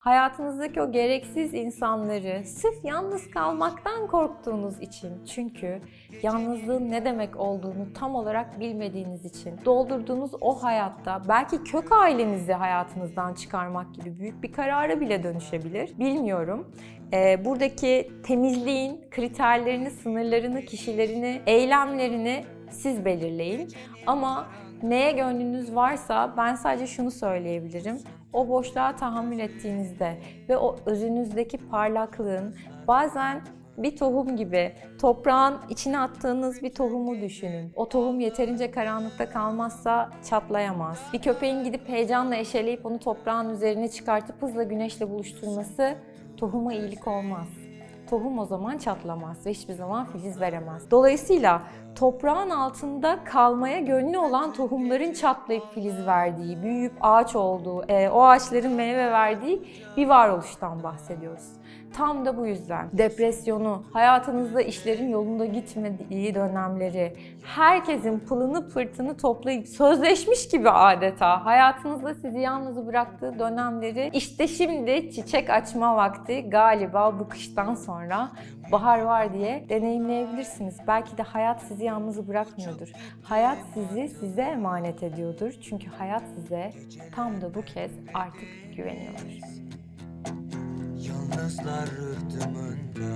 Hayatınızdaki o gereksiz insanları sırf yalnız kalmaktan korktuğunuz için çünkü yalnızlığın ne demek olduğunu tam olarak bilmediğiniz için doldurduğunuz o hayatta belki kök ailenizi hayatınızdan çıkarmak gibi büyük bir karara bile dönüşebilir. Bilmiyorum. Ee, buradaki temizliğin kriterlerini, sınırlarını, kişilerini, eylemlerini siz belirleyin. Ama neye gönlünüz varsa ben sadece şunu söyleyebilirim. O boşluğa tahammül ettiğinizde ve o özünüzdeki parlaklığın bazen bir tohum gibi toprağın içine attığınız bir tohumu düşünün. O tohum yeterince karanlıkta kalmazsa çatlayamaz. Bir köpeğin gidip heyecanla eşeleyip onu toprağın üzerine çıkartıp hızla güneşle buluşturması tohuma iyilik olmaz. Tohum o zaman çatlamaz ve hiçbir zaman filiz veremez. Dolayısıyla toprağın altında kalmaya gönlü olan tohumların çatlayıp filiz verdiği, büyüyüp ağaç olduğu, e, o ağaçların meyve verdiği bir varoluştan bahsediyoruz. Tam da bu yüzden depresyonu, hayatınızda işlerin yolunda gitmediği dönemleri, herkesin pılını pırtını toplayıp sözleşmiş gibi adeta hayatınızda sizi yalnız bıraktığı dönemleri işte şimdi çiçek açma vakti galiba bu kıştan sonra bahar var diye deneyimleyebilirsiniz. Belki de hayat sizi yalnız bırakmıyordur. Hayat sizi size emanet ediyordur. Çünkü hayat size tam da bu kez artık güveniyordur yıldızlar rıhtımında